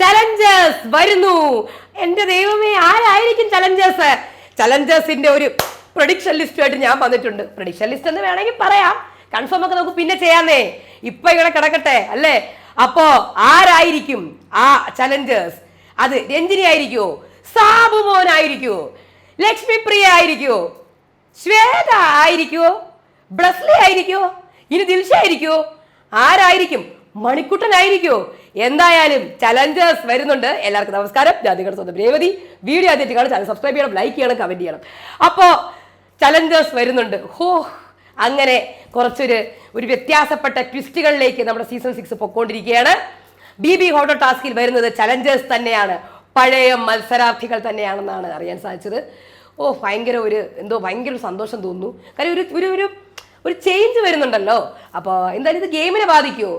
Challengers വരുന്നു. എന്റെ ദൈവമേ ആരായിരിക്കും ചലഞ്ചേഴ്സ് ചലഞ്ചേഴ്സിന്റെ ഒരു പ്രൊഡിക്ഷൻ ലിസ്റ്റുമായിട്ട് ഞാൻ വന്നിട്ടുണ്ട്. പ്രൊഡിക്ഷൻ ലിസ്റ്റ് എന്ന് വേണമെങ്കിൽ പറയാം. കൺഫേം ഒക്കെ നമുക്ക് പിന്നെ ചെയ്യാന്നേ. ഇപ്പൊ ഇവിടെ കിടക്കട്ടെ അല്ലേ? അപ്പോ ആരായിരിക്കും ആ ചലഞ്ചേഴ്സ് അത് രഞ്ജിനി ആയിരിക്കുമോ സാബു മോനായിരിക്കുമോ ലക്ഷ്മി പ്രിയ ആയിരിക്കുമോ ശ്വേത ആയിരിക്കുമോ ബ്ലസ്ലി ആയിരിക്കുമോ ഇനി ദിൽഷ ആയിരിക്കുമോ ആരായിരിക്കും? മണിക്കുട്ടനായിരിക്കുമോ എന്തായാലും ചലഞ്ചേഴ്സ് വരുന്നുണ്ട്. എല്ലാവർക്കും നമസ്കാരം. ഞാൻ നിങ്ങളുടെ സ്വന്തം രേവതി. വീഡിയോ ആദ്യമായിട്ട് കാണും ചാനൽ സബ്സ്ക്രൈബ് ചെയ്യണം ലൈക്ക് ചെയ്യണം കമന്റ് ചെയ്യണം. അപ്പോൾ ചലഞ്ചേഴ്സ് വരുന്നുണ്ട്. ഹോ അങ്ങനെ കുറച്ചൊരു ഒരു വ്യത്യാസപ്പെട്ട ട്വിസ്റ്റുകളിലേക്ക് നമ്മുടെ സീസൺ സിക്സ് പൊക്കോണ്ടിരിക്കുകയാണ്. ബി ബി ഹോട്ടോ ടാസ്കിൽ വരുന്നത് ചലഞ്ചേഴ്സ് തന്നെയാണ്. പഴയ മത്സരാർത്ഥികൾ തന്നെയാണെന്നാണ് അറിയാൻ സാധിച്ചത്. ഓ ഭയങ്കര ഒരു എന്തോ ഭയങ്കര ഒരു സന്തോഷം തോന്നുന്നു. കാര്യം ഒരു ഒരു ഒരു ചേഞ്ച് വരുന്നുണ്ടല്ലോ. അപ്പോൾ എന്തായാലും ഇത് ഗെയിമിനെ ബാധിക്കുമോ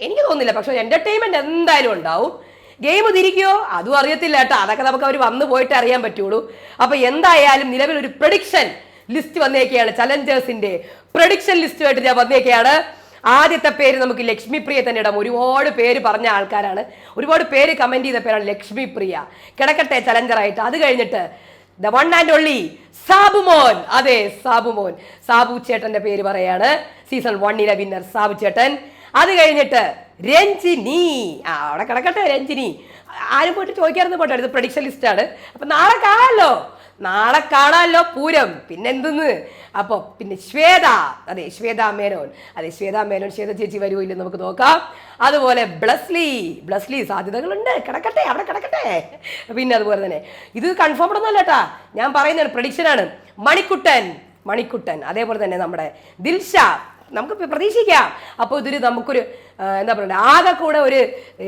എനിക്ക് തോന്നുന്നില്ല. പക്ഷെ എന്റർടൈൻമെന്റ് എന്തായാലും ഉണ്ടാവും. ഗെയിം തിരിക്കുമോ അതും അറിയത്തില്ല കേട്ടോ. അതൊക്കെ നമുക്ക് അവർ വന്നു പോയിട്ട് അറിയാൻ പറ്റുള്ളൂ. അപ്പൊ എന്തായാലും നിലവിൽ ഒരു പ്രഡിക്ഷൻ ലിസ്റ്റ് വന്നേക്കെയാണ്. ചലഞ്ചേഴ്സിന്റെ പ്രഡിക്ഷൻ ലിസ്റ്റുമായിട്ട് ഞാൻ വന്നേക്കെയാണ്. ആദ്യത്തെ പേര് നമുക്ക് ലക്ഷ്മി പ്രിയ തന്നെ ഇടാം. ഒരുപാട് പേര് പറഞ്ഞ ആൾക്കാരാണ്. ഒരുപാട് പേര് കമന്റ് ചെയ്ത പേരാണ് ലക്ഷ്മി പ്രിയ കിടക്കട്ടെ ചലഞ്ചറായിട്ട് അത് കഴിഞ്ഞിട്ട് the one and only Sabumon. അതെ സാബുമോൻ. സാബു ചേട്ടന്റെ പേര് പറയാണ്. സീസൺ വണ്ണിലെ വിന്നർ സാബു ചേട്ടൻ. അത് കഴിഞ്ഞിട്ട് രഞ്ജിനി. ആ അവിടെ കിടക്കട്ടെ രഞ്ജിനി. ആരും പോയിട്ട് ചോദിക്കാറുണ്ട് പോട്ടെ ഇത് പ്രഡിക്ഷൻ ലിസ്റ്റാണ് അപ്പൊ നാളെ കാണാമല്ലോ. നാളെ കാണാമല്ലോ പൂരം. പിന്നെന്തെന്ന്? അപ്പോൾ പിന്നെ ശ്വേത. അതെ ശ്വേത മേനോൻ. അതെ ശ്വേത മേനോൻ ശ്വേത ചേച്ചി വരുമോ ഇല്ലെന്ന് നമുക്ക് നോക്കാം. അതുപോലെ ബ്ലസ്ലി. ബ്ലസ്ലി സാധ്യതകളുണ്ട്. കിടക്കട്ടെ അവിടെ കിടക്കട്ടെ. പിന്നെ അതുപോലെ തന്നെ. ഇത് കൺഫേംഡ് ഒന്നും അല്ലേട്ടാ ഞാൻ പറയുന്നതാണ് പ്രഡിക്ഷനാണ് മണിക്കുട്ടൻ മണിക്കുട്ടൻ. അതേപോലെ തന്നെ നമ്മുടെ ദിൽഷ. നമുക്ക് പ്രതീക്ഷിക്കാം. അപ്പോൾ ഇതൊരു നമുക്കൊരു എന്താ പറയുക ആകെ കൂടെ ഒരു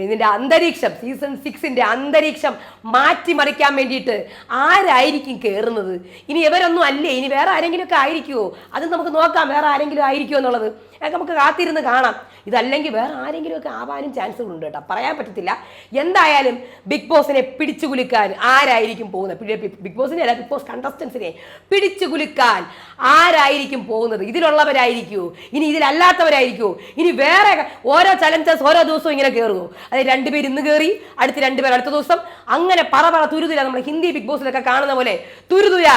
ഇതിന്റെ അന്തരീക്ഷം സീസൺ സിക്സിന്റെ അന്തരീക്ഷം മാറ്റിമറിക്കാൻ വേണ്ടിയിട്ട് ആരായിരിക്കും കയറുന്നത് ഇനി ഇവരൊന്നും അല്ലേ? ഇനി വേറെ ആരെങ്കിലും ഒക്കെ ആയിരിക്കുമോ അത് നമുക്ക് നോക്കാം വേറെ ആരെങ്കിലും ആയിരിക്കുമോ എന്നുള്ളത്. അതൊക്കെ നമുക്ക് കാത്തിരുന്ന് കാണാം. ഇതല്ലെങ്കിൽ വേറെ ആരെങ്കിലും ഒക്കെ ആവാനും ചാൻസുകളുണ്ട് കേട്ടോ. പറയാൻ പറ്റത്തില്ല. എന്തായാലും ബിഗ് ബോസിനെ പിടിച്ചു കുലുക്കാൻ ആരായിരിക്കും പോകുന്നത്? ബിഗ് ബിഗ് ബോസിനെ അല്ല ബിഗ് ബോസ് കണ്ടസ്റ്റൻസിനെ പിടിച്ചു കുലുക്കാൻ ആരായിരിക്കും പോകുന്നത്? ഇതിലുള്ളവരായിരിക്കുമോ ഇനി ഇതിലല്ലാത്തവരായിരിക്കുമോ ഇനി വേറെ ഓരോ ചലഞ്ചസ് ഓരോ ദിവസവും ഇങ്ങനെ കയറുമോ അതായത് രണ്ടുപേർ ഇന്ന് കയറി അടുത്ത രണ്ടുപേർ അടുത്ത ദിവസം. അങ്ങനെ പറ പറ തുരുതുര നമ്മൾ ഹിന്ദി ബിഗ് ബോസിലൊക്കെ കാണുന്ന പോലെ തുരുതുര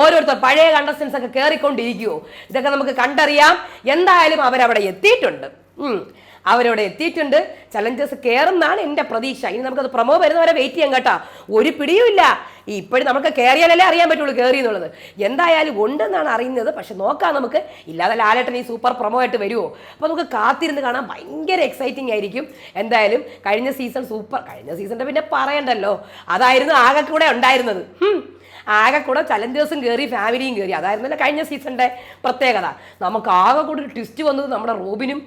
ഓരോരുത്തർ പഴയ കണ്ടസ്റ്റൻസ് ഒക്കെ കയറിക്കൊണ്ടിരിക്കുമോ ഇതൊക്കെ നമുക്ക് കണ്ടറിയാം. എന്തായാലും അവരവിടെ എത്തിയിട്ടുണ്ട്. അവരവിടെ എത്തിയിട്ടുണ്ട്. ചലഞ്ചേഴ്സ് കയറുന്നാണ് എന്റെ പ്രതീക്ഷ. ഇനി നമുക്കത് പ്രമോ വരുന്നവരെ വെയിറ്റ് ചെയ്യാം കേട്ടോ. ഒരു പിടിയുമില്ല ഇപ്പോഴും നമുക്ക് കയറിയാലല്ലേ അറിയാൻ പറ്റുള്ളൂ കയറി എന്നുള്ളത്. എന്തായാലും ഉണ്ടെന്നാണ് അറിയുന്നത്. പക്ഷെ നോക്കാം നമുക്ക്. ഇല്ലാതെ ലാലേട്ടൻ ഈ സൂപ്പർ പ്രൊമോ ആയിട്ട് വരുമോ അപ്പോൾ നമുക്ക് കാത്തിരുന്ന് കാണാൻ ഭയങ്കര എക്സൈറ്റിംഗ് ആയിരിക്കും. എന്തായാലും കഴിഞ്ഞ സീസൺ സൂപ്പർ കഴിഞ്ഞ സീസണിന്റെ പിന്നെ പറയണ്ടല്ലോ. അതായിരുന്നു ആകെ കൂടെ ഉണ്ടായിരുന്നത്. ആകെ കൂടെ ചലഞ്ചേഴ്സും കയറി ഫാമിലിയും കയറി അതായിരുന്നല്ലോ കഴിഞ്ഞ സീസണിന്റെ പ്രത്യേകത. നമുക്ക് ആകെ കൂടെ ഒരു ട്വിസ്റ്റ് വന്നത് നമ്മുടെ റോബിനും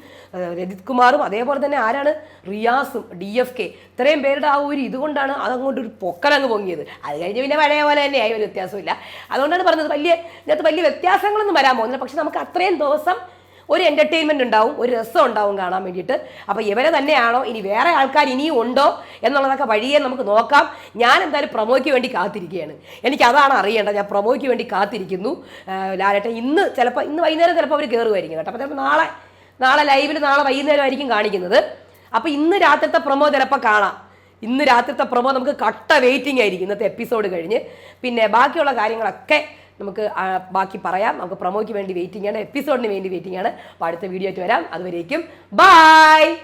രജിത് കുമാറും അതേപോലെ തന്നെ ആരാണ്? റിയാസും ഡി എഫ് കെ ഇത്രയും പേരുടെ ആ ഒരു ഇതുകൊണ്ടാണ് അതങ്ങോട്ട് ഒരു പൊക്കലങ്ങ് പൊങ്ങിയത്. അത് കഴിഞ്ഞ് പിന്നെ പഴയ പോലെ തന്നെ ആയി ഒരു വ്യത്യാസമില്ല അതുകൊണ്ടാണ് പറഞ്ഞത് വലിയ ഇതിനകത്ത് വലിയ വ്യത്യാസങ്ങളൊന്നും വരാൻ പോകുന്നില്ല. പക്ഷെ നമുക്ക് അത്രയും ദിവസം ഒരു എന്റർടൈൻമെന്റ് ഉണ്ടാവും ഒരു രസം ഉണ്ടാവും കാണാൻ വേണ്ടിയിട്ട്. അപ്പോൾ ഇവരെ തന്നെയാണോ? ഇനി വേറെ ആൾക്കാർ ഇനിയും ഉണ്ടോ എന്നുള്ളതൊക്കെ വഴിയെ നമുക്ക് നോക്കാം. ഞാൻ എന്തായാലും പ്രൊമോയ്ക്ക് വേണ്ടി കാത്തിരിക്കുകയാണ്. എനിക്ക് അതാണ് അറിയേണ്ടത്. ഞാൻ പ്രൊമോയ്ക്ക് വേണ്ടി കാത്തിരിക്കുന്നു. ലാലേട്ടൻ ഇന്ന് ചിലപ്പോൾ ഇന്ന് വൈകുന്നേരം ചിലപ്പോൾ അവർ കയറുമായിരിക്കും കേട്ടോ. അപ്പോൾ നാളെ നാളെ ലൈവിൽ നാളെ വൈകുന്നേരമായിരിക്കും കാണിക്കുന്നത്. അപ്പോൾ ഇന്ന് രാത്രിത്തെ പ്രൊമോ ചിലപ്പോൾ കാണാം. ഇന്ന് രാത്രിത്തെ പ്രൊമോ നമുക്ക് കട്ട വെയിറ്റിംഗ് ആയിരിക്കും. ഇന്നത്തെ എപ്പിസോഡ് കഴിഞ്ഞ്. പിന്നെ ബാക്കിയുള്ള കാര്യങ്ങളൊക്കെ നമുക്ക് ബാക്കി പറയാം. നമുക്ക് പ്രൊമോയ്ക്ക് വേണ്ടി വെയിറ്റിംഗ് ആണ് എപ്പിസോഡിന് വേണ്ടി വെയിറ്റിംഗ് ആണ്. അടുത്ത വീഡിയോ ആയിട്ട് വരാം. അതുവരേക്കും ബൈ